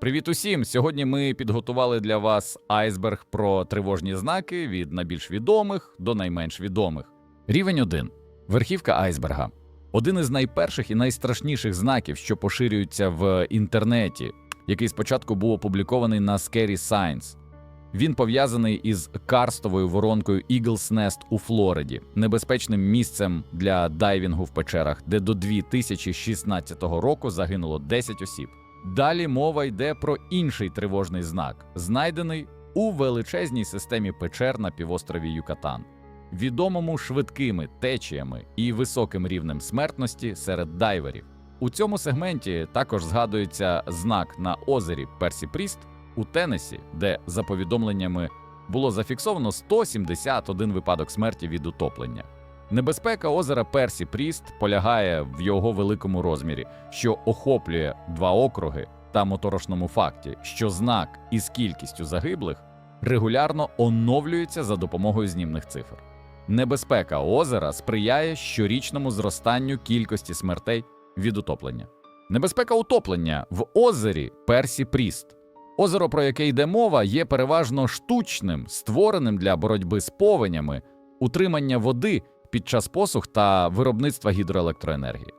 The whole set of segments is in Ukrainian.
Привіт усім! Сьогодні ми підготували для вас айсберг про тривожні знаки від найбільш відомих до найменш відомих. Рівень 1. Верхівка айсберга. Один із найперших і найстрашніших знаків, що поширюються в інтернеті, який спочатку був опублікований на Scary Science. Він пов'язаний із карстовою воронкою Eagle's Nest у Флориді, небезпечним місцем для дайвінгу в печерах, де до 2016 року загинуло 10 осіб. Далі мова йде про інший тривожний знак, знайдений у величезній системі печер на півострові Юкатан, відомому швидкими течіями і високим рівнем смертності серед дайверів. У цьому сегменті також згадується знак на озері Персі Пріст у Теннесі, де, за повідомленнями, було зафіксовано 171 випадок смерті від утоплення. Небезпека озера Персі Пріст полягає в його великому розмірі, що охоплює два округи та моторошному факті, що знак із кількістю загиблих регулярно оновлюється за допомогою знімних цифр. Небезпека озера сприяє щорічному зростанню кількості смертей від утоплення. Небезпека утоплення в озері Персі Пріст. Озеро, про яке йде мова, є переважно штучним, створеним для боротьби з повенями, утримання води під час посух та виробництва гідроелектроенергії.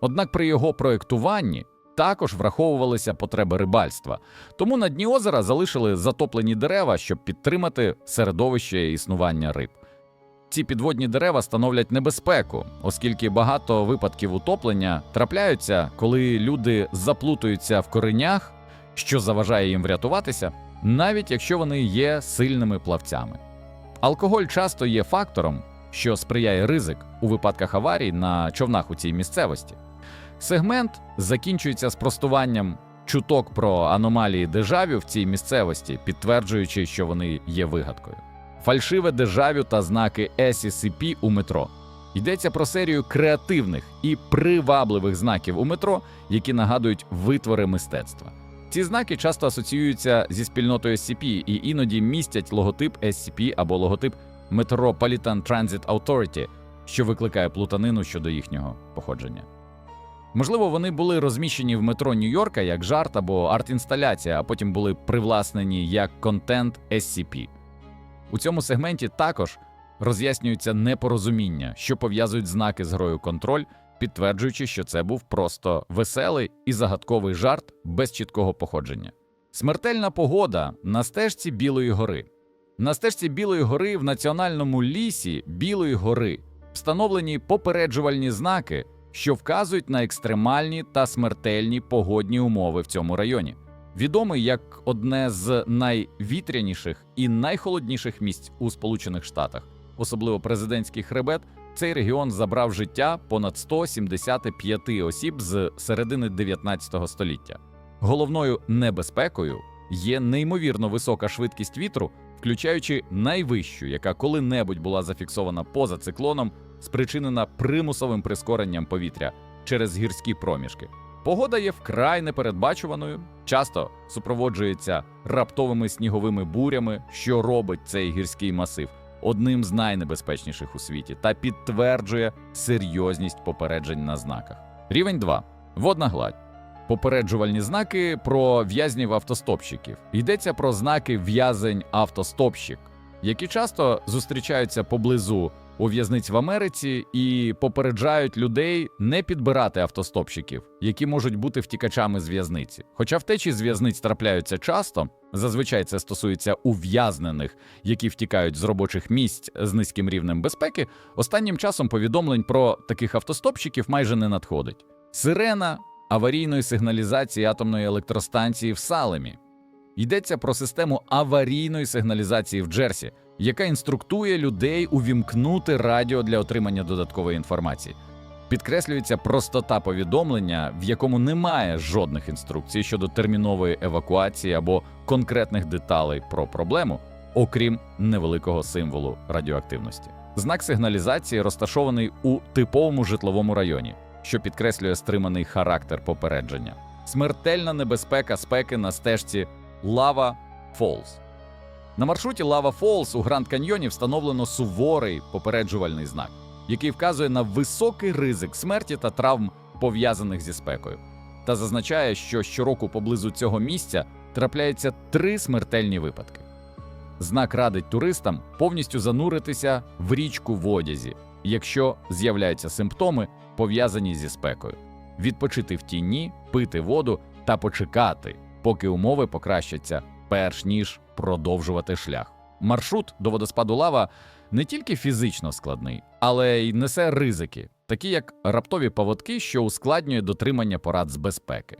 Однак при його проєктуванні також враховувалися потреби рибальства, тому на дні озера залишили затоплені дерева, щоб підтримати середовище існування риб. Ці підводні дерева становлять небезпеку, оскільки багато випадків утоплення трапляються, коли люди заплутуються в коренях, що заважає їм врятуватися, навіть якщо вони є сильними плавцями. Алкоголь часто є фактором, що сприяє ризик у випадках аварій на човнах у цій місцевості. Сегмент закінчується спростуванням чуток про аномалії дежавю в цій місцевості, підтверджуючи, що вони є вигадкою. Фальшиве дежавю та знаки SCP у метро. Йдеться про серію креативних і привабливих знаків у метро, які нагадують витвори мистецтва. Ці знаки часто асоціюються зі спільнотою SCP і іноді містять логотип SCP або логотип Metropolitan Transit Authority, що викликає плутанину щодо їхнього походження. Можливо, вони були розміщені в метро Нью-Йорка як жарт або арт-інсталяція, а потім були привласнені як контент SCP. У цьому сегменті також роз'яснюються непорозуміння, що пов'язують знаки з грою контроль, підтверджуючи, що це був просто веселий і загадковий жарт без чіткого походження. Смертельна погода на стежці Білої гори. На стежці Білої гори в національному лісі Білої гори встановлені попереджувальні знаки, що вказують на екстремальні та смертельні погодні умови в цьому районі. Відомий як одне з найвітряніших і найхолодніших місць у Сполучених Штатах, особливо президентський хребет, цей регіон забрав життя понад 175 осіб з середини 19 століття. Головною небезпекою є неймовірно висока швидкість вітру, включаючи найвищу, яка коли-небудь була зафіксована поза циклоном, спричинена примусовим прискоренням повітря через гірські проміжки. Погода є вкрай непередбачуваною, часто супроводжується раптовими сніговими бурями, що робить цей гірський масив одним з найнебезпечніших у світі та підтверджує серйозність попереджень на знаках. Рівень 2. Водна гладь. Попереджувальні знаки про в'язнів автостопщиків. Йдеться про знаки в'язень автостопщик, які часто зустрічаються поблизу у в'язниць в Америці і попереджають людей не підбирати автостопщиків, які можуть бути втікачами з в'язниці. Хоча втечі з в'язниць трапляються часто, зазвичай це стосується ув'язнених, які втікають з робочих місць з низьким рівнем безпеки. Останнім часом повідомлень про таких автостопщиків майже не надходить. Сирена аварійної сигналізації атомної електростанції в Салемі. Йдеться про систему аварійної сигналізації в Джерсі, яка інструктує людей увімкнути радіо для отримання додаткової інформації. Підкреслюється простота повідомлення, в якому немає жодних інструкцій щодо термінової евакуації або конкретних деталей про проблему, окрім невеликого символу радіоактивності. Знак сигналізації розташований у типовому житловому районі, що підкреслює стриманий характер попередження. Смертельна небезпека спеки на стежці Лава Фолз. На маршруті Лава Фолз у Гранд Каньйоні встановлено суворий попереджувальний знак, який вказує на високий ризик смерті та травм, пов'язаних зі спекою. та зазначає, що щороку поблизу цього місця трапляється три смертельні випадки. Знак радить туристам повністю зануритися в річку в одязі, якщо з'являються симптоми, пов'язані зі спекою, відпочити в тіні, пити воду та почекати, поки умови покращаться, перш ніж продовжувати шлях. Маршрут до водоспаду лава не тільки фізично складний, але й несе ризики, такі як раптові паводки, що ускладнює дотримання порад з безпеки.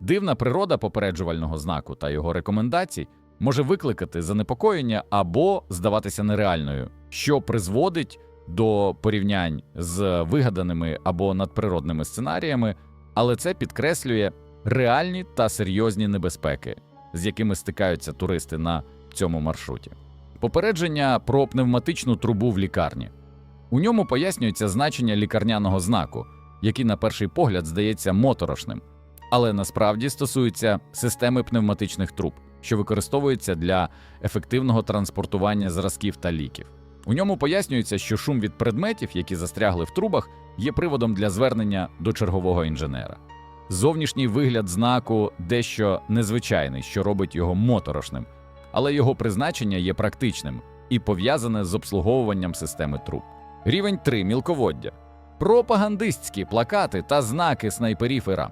Дивна природа попереджувального знаку та його рекомендацій може викликати занепокоєння або здаватися нереальною, що призводить до порівнянь з вигаданими або надприродними сценаріями, але це підкреслює реальні та серйозні небезпеки, з якими стикаються туристи на цьому маршруті. Попередження про пневматичну трубу в лікарні. У ньому пояснюється значення лікарняного знаку, який на перший погляд здається моторошним, але насправді стосується системи пневматичних труб, що використовується для ефективного транспортування зразків та ліків. У ньому пояснюється, що шум від предметів, які застрягли в трубах, є приводом для звернення до чергового інженера. Зовнішній вигляд знаку дещо незвичайний, що робить його моторошним, але його призначення є практичним і пов'язане з обслуговуванням системи труб. Рівень 3. мілководдя, пропагандистські плакати та знаки снайперів Іра.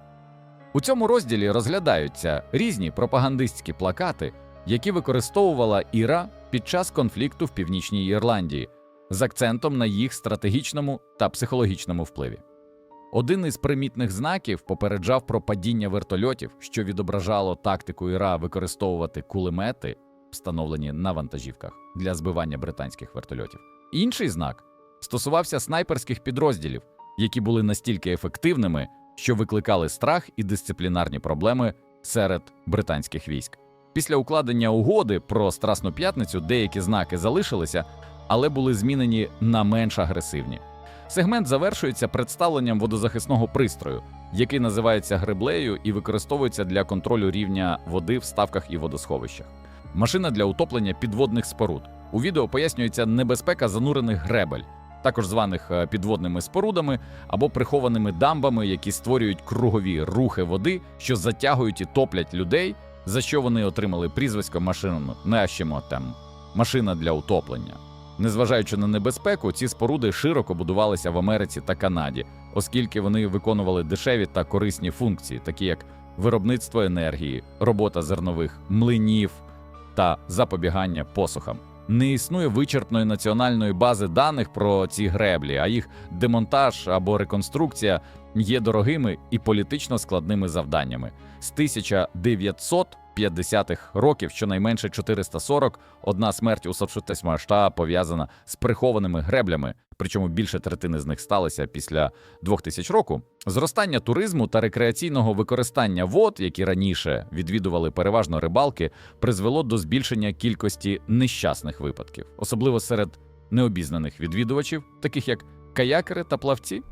У цьому розділі розглядаються різні пропагандистські плакати, які використовувала Іра під час конфлікту в Північній Ірландії, з акцентом на їх стратегічному та психологічному впливі. Один із примітних знаків попереджав про падіння вертольотів, що відображало тактику Іра використовувати кулемети, встановлені на вантажівках для збивання британських вертольотів. Інший знак стосувався снайперських підрозділів, які були настільки ефективними, що викликали страх і дисциплінарні проблеми серед британських військ. Після укладення угоди про Страсну п'ятницю деякі знаки залишилися, але були змінені на менш агресивні. Сегмент завершується представленням водозахисного пристрою, який називається греблею і використовується для контролю рівня води в ставках і водосховищах. Машина для утоплення підводних споруд. У відео пояснюється небезпека занурених гребель, також званих е, підводними спорудами або прихованими дамбами, які створюють кругові рухи води, що затягують і топлять людей, за що вони отримали прізвисько машину там машина для утоплення. Незважаючи на небезпеку, ці споруди широко будувалися в Америці та Канаді, оскільки вони виконували дешеві та корисні функції, такі як виробництво енергії, робота зернових млинів та запобігання посухам. Не існує вичерпної національної бази даних про ці греблі, а їх демонтаж або реконструкція є дорогими і політично складними завданнями. З 1950-х років щонайменше 440 одна смерть у Соцшутесмашта пов'язана з прихованими греблями, причому більше третини з них сталося після 2000 року. Зростання туризму та рекреаційного використання вод, які раніше відвідували переважно рибалки, призвело до збільшення кількості нещасних випадків, особливо серед необізнаних відвідувачів, таких як каякери та плавці.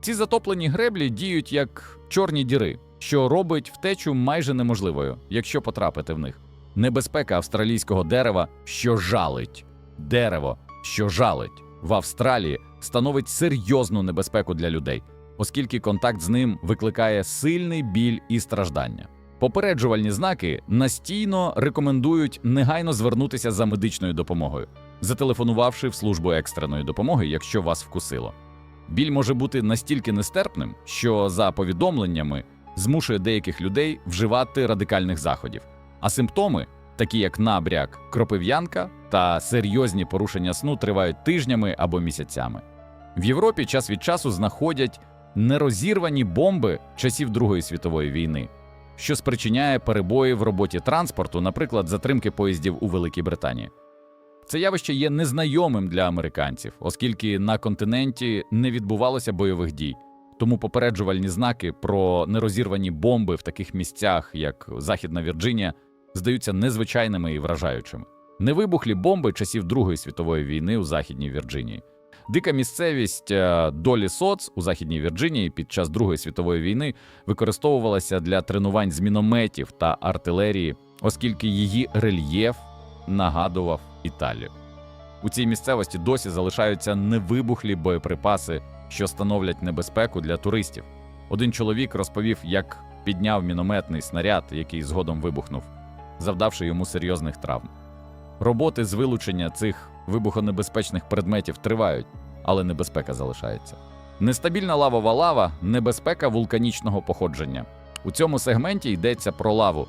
Ці затоплені греблі діють як чорні діри, що робить втечу майже неможливою, якщо потрапити в них. Небезпека австралійського дерева, що жалить. Дерево, що жалить в Австралії, становить серйозну небезпеку для людей, оскільки контакт з ним викликає сильний біль і страждання. Попереджувальні знаки настійно рекомендують негайно звернутися за медичною допомогою, зателефонувавши в службу екстреної допомоги, якщо вас вкусило. Біль може бути настільки нестерпним, що за повідомленнями змушує деяких людей вживати радикальних заходів, а симптоми, такі як набряк, кропив'янка та серйозні порушення сну, тривають тижнями або місяцями. В Європі час від часу знаходять нерозірвані бомби часів Другої світової війни, що спричиняє перебої в роботі транспорту, наприклад, затримки поїздів у Великій Британії. Це явище є незнайомим для американців, оскільки на континенті не відбувалося бойових дій. Тому попереджувальні знаки про нерозірвані бомби в таких місцях, як Західна Вірджинія, здаються незвичайними і вражаючими. Невибухлі бомби часів Другої світової війни у Західній Вірджинії. Дика місцевість е, долі соц у Західній Вірджинії під час Другої світової війни використовувалася для тренувань з мінометів та артилерії, оскільки її рельєф нагадував Італію. У цій місцевості досі залишаються невибухлі боєприпаси, що становлять небезпеку для туристів. Один чоловік розповів, як підняв мінометний снаряд, який згодом вибухнув, завдавши йому серйозних травм. Роботи з вилучення цих вибухонебезпечних предметів тривають, але небезпека залишається. Нестабільна лавова лава небезпека вулканічного походження. У цьому сегменті йдеться про лаву.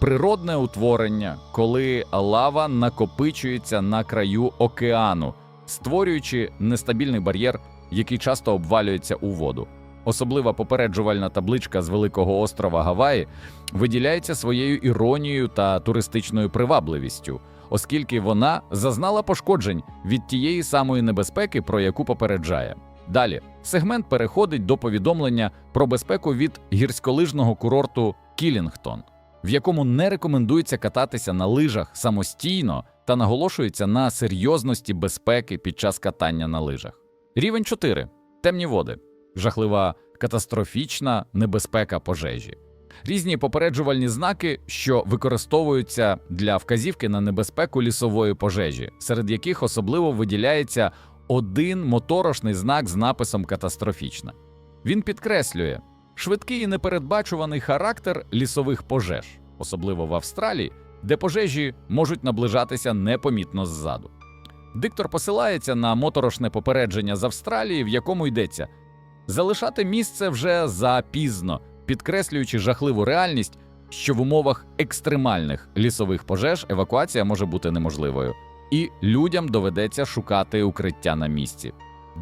Природне утворення, коли лава накопичується на краю океану, створюючи нестабільний бар'єр, який часто обвалюється у воду. Особлива попереджувальна табличка з великого острова Гаваї виділяється своєю іронією та туристичною привабливістю, оскільки вона зазнала пошкоджень від тієї самої небезпеки, про яку попереджає. Далі сегмент переходить до повідомлення про безпеку від гірськолижного курорту Кілінгтон, в якому не рекомендується кататися на лижах самостійно та наголошується на серйозності безпеки під час катання на лижах. Рівень 4. темні води, жахлива катастрофічна небезпека пожежі. Різні попереджувальні знаки, що використовуються для вказівки на небезпеку лісової пожежі, серед яких особливо виділяється один моторошний знак з написом катастрофічна. Він підкреслює швидкий і непередбачуваний характер лісових пожеж, особливо в Австралії, де пожежі можуть наближатися непомітно ззаду. Диктор посилається на моторошне попередження з Австралії, в якому йдеться залишати місце вже запізно, підкреслюючи жахливу реальність, що в умовах екстремальних лісових пожеж евакуація може бути неможливою, і людям доведеться шукати укриття на місці.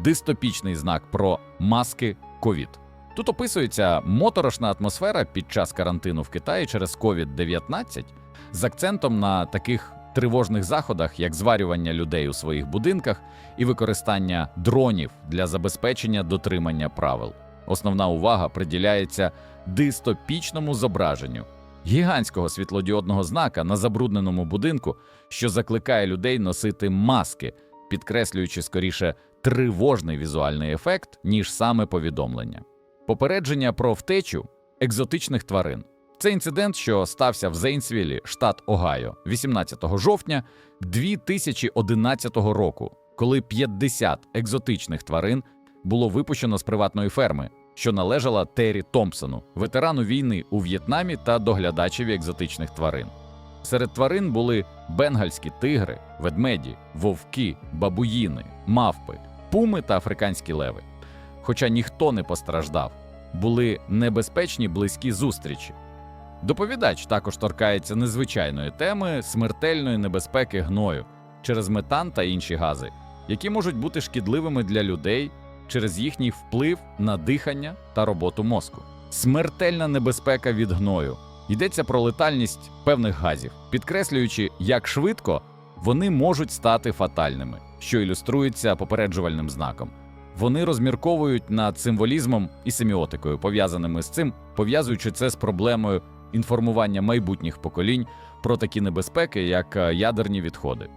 Дистопічний знак про маски ковід. Тут описується моторошна атмосфера під час карантину в Китаї через COVID-19 з акцентом на таких тривожних заходах, як зварювання людей у своїх будинках і використання дронів для забезпечення дотримання правил. Основна увага приділяється дистопічному зображенню гігантського світлодіодного знака на забрудненому будинку, що закликає людей носити маски, підкреслюючи скоріше тривожний візуальний ефект, ніж саме повідомлення. Попередження про втечу екзотичних тварин. Це інцидент, що стався в Зейнсвілі, штат Огайо, 18 жовтня 2011 року, коли 50 екзотичних тварин було випущено з приватної ферми, що належала Террі Томпсону, ветерану війни у В'єтнамі та доглядачеві екзотичних тварин. Серед тварин були бенгальські тигри, ведмеді, вовки, бабуїни, мавпи, пуми та африканські леви. Хоча ніхто не постраждав, були небезпечні близькі зустрічі. Доповідач також торкається незвичайної теми смертельної небезпеки гною через метан та інші гази, які можуть бути шкідливими для людей через їхній вплив на дихання та роботу мозку. Смертельна небезпека від гною йдеться про летальність певних газів, підкреслюючи, як швидко вони можуть стати фатальними, що ілюструється попереджувальним знаком. Вони розмірковують над символізмом і семіотикою, пов'язаними з цим, пов'язуючи це з проблемою інформування майбутніх поколінь про такі небезпеки, як е, ядерні відходи.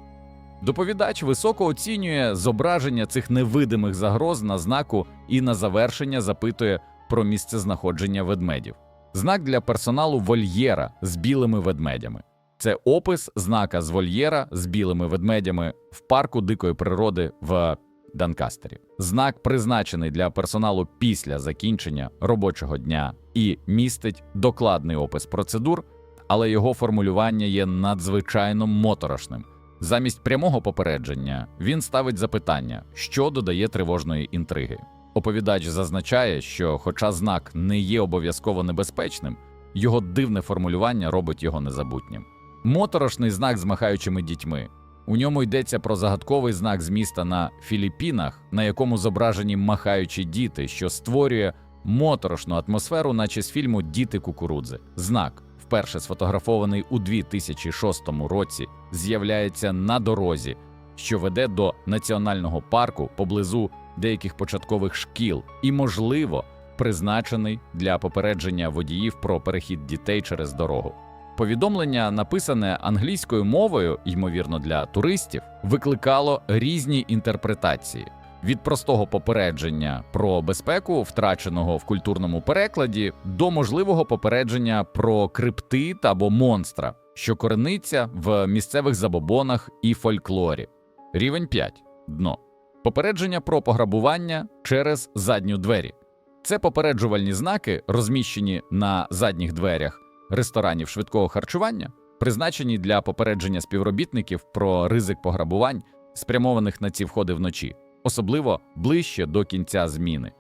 Доповідач високо оцінює зображення цих невидимих загроз на знаку і на завершення запитує про місце знаходження ведмедів. Знак для персоналу вольєра з білими ведмедями. Це опис знака з вольєра з білими ведмедями в парку дикої природи в Данкастері. Знак призначений для персоналу після закінчення робочого дня і містить докладний опис процедур, але його формулювання є надзвичайно моторошним. Замість прямого попередження він ставить запитання, що додає тривожної інтриги. Оповідач зазначає, що, хоча знак не є обов'язково небезпечним, його дивне формулювання робить його незабутнім. Моторошний знак з махаючими дітьми. У ньому йдеться про загадковий знак з міста на Філіппінах, на якому зображені махаючі діти, що створює моторошну атмосферу, наче з фільму Діти кукурудзи. Знак, вперше сфотографований у 2006 році, з'являється на дорозі, що веде до національного парку поблизу деяких початкових шкіл, і, можливо, призначений для попередження водіїв про перехід дітей через дорогу. Повідомлення, написане англійською мовою, ймовірно, для туристів, викликало різні інтерпретації від простого попередження про безпеку, втраченого в культурному перекладі, до можливого попередження про криптит або монстра, що корениться в місцевих забобонах і фольклорі. Рівень 5. Дно. Попередження про пограбування через задню двері. Це попереджувальні знаки, розміщені на задніх дверях ресторанів швидкого харчування, призначені для попередження співробітників про ризик пограбувань, спрямованих на ці входи вночі, особливо ближче до кінця зміни.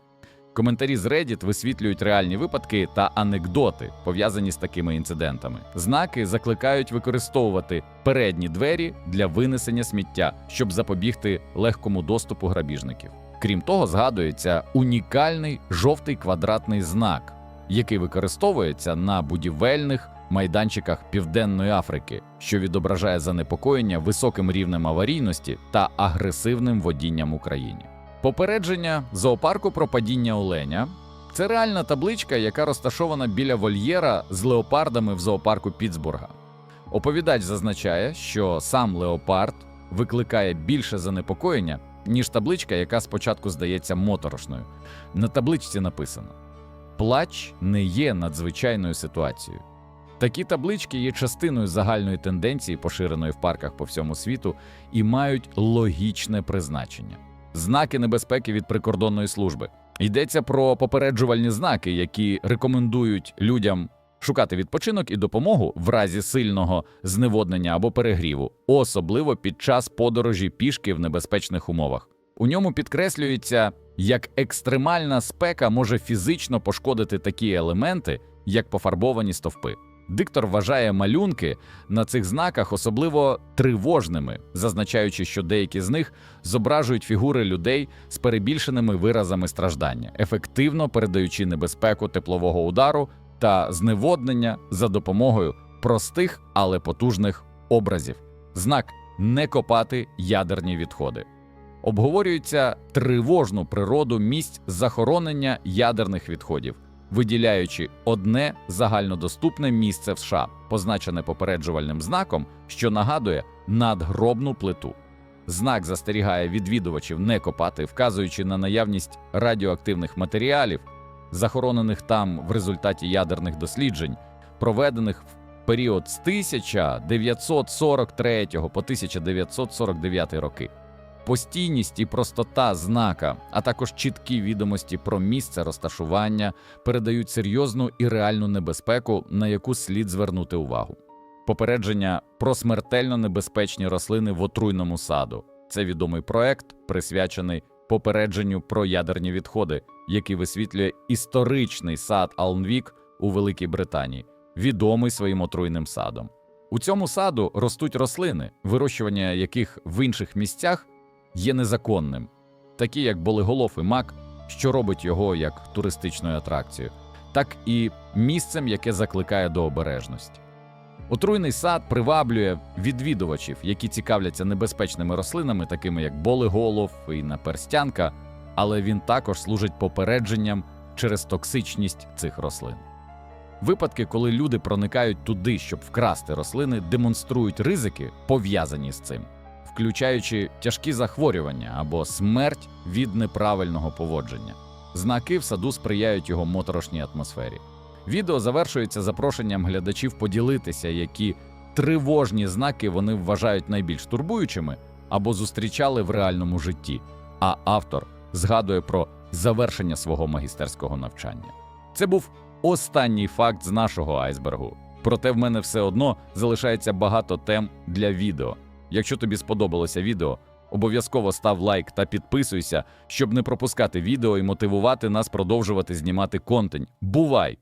Коментарі з Reddit висвітлюють реальні випадки та анекдоти, пов'язані з такими інцидентами. Знаки закликають використовувати передні двері для винесення сміття, щоб запобігти легкому доступу грабіжників. Крім того, згадується унікальний жовтий квадратний знак, який використовується на будівельних майданчиках Південної Африки, що відображає занепокоєння високим рівнем аварійності та агресивним водінням Україні. Попередження зоопарку про падіння оленя це реальна табличка, яка розташована біля вольєра з леопардами в зоопарку Пітсбурга. Оповідач зазначає, що сам леопард викликає більше занепокоєння, ніж табличка, яка спочатку здається моторошною. На табличці написано: Плач не є надзвичайною ситуацією. Такі таблички є частиною загальної тенденції, поширеної в парках по всьому світу, і мають логічне призначення. Знаки небезпеки від прикордонної служби. Йдеться про попереджувальні знаки, які рекомендують людям шукати відпочинок і допомогу в разі сильного зневоднення або перегріву, особливо під час подорожі пішки в небезпечних умовах. У ньому підкреслюється, як екстремальна спека може фізично пошкодити такі елементи, як пофарбовані стовпи. Диктор вважає малюнки на цих знаках особливо тривожними, зазначаючи, що деякі з них зображують фігури людей з перебільшеними виразами страждання, ефективно передаючи небезпеку теплового удару та зневоднення за допомогою простих, але потужних образів. Знак не копати ядерні відходи. Обговорюється тривожну природу місць захоронення ядерних відходів виділяючи одне загальнодоступне місце в США, позначене попереджувальним знаком, що нагадує надгробну плиту. Знак застерігає відвідувачів не копати, вказуючи на наявність радіоактивних матеріалів, захоронених там в результаті ядерних досліджень, проведених в період з 1943 по 1949 роки. Постійність і простота знака, а також чіткі відомості про місце розташування передають серйозну і реальну небезпеку, на яку слід звернути увагу. Попередження про смертельно небезпечні рослини в отруйному саду це відомий проект, присвячений попередженню про ядерні відходи, який висвітлює історичний сад Алнвік у Великій Британії, відомий своїм отруйним садом. У цьому саду ростуть рослини, вирощування яких в інших місцях є незаконним, такі як болиголов і мак, що робить його як туристичною атракцією, так і місцем, яке закликає до обережності. Отруйний сад приваблює відвідувачів, які цікавляться небезпечними рослинами, такими як болиголов і наперстянка, але він також служить попередженням через токсичність цих рослин. Випадки, коли люди проникають туди, щоб вкрасти рослини, демонструють ризики, пов'язані з цим включаючи тяжкі захворювання або смерть від неправильного поводження. Знаки в саду сприяють його моторошній атмосфері. Відео завершується запрошенням глядачів поділитися, які тривожні знаки вони вважають найбільш турбуючими або зустрічали в реальному житті. А автор згадує про завершення свого магістерського навчання. Це був останній факт з нашого айсбергу. Проте в мене все одно залишається багато тем для відео. Якщо тобі сподобалося відео, обов'язково став лайк та підписуйся, щоб не пропускати відео і мотивувати нас продовжувати знімати контент. Бувай!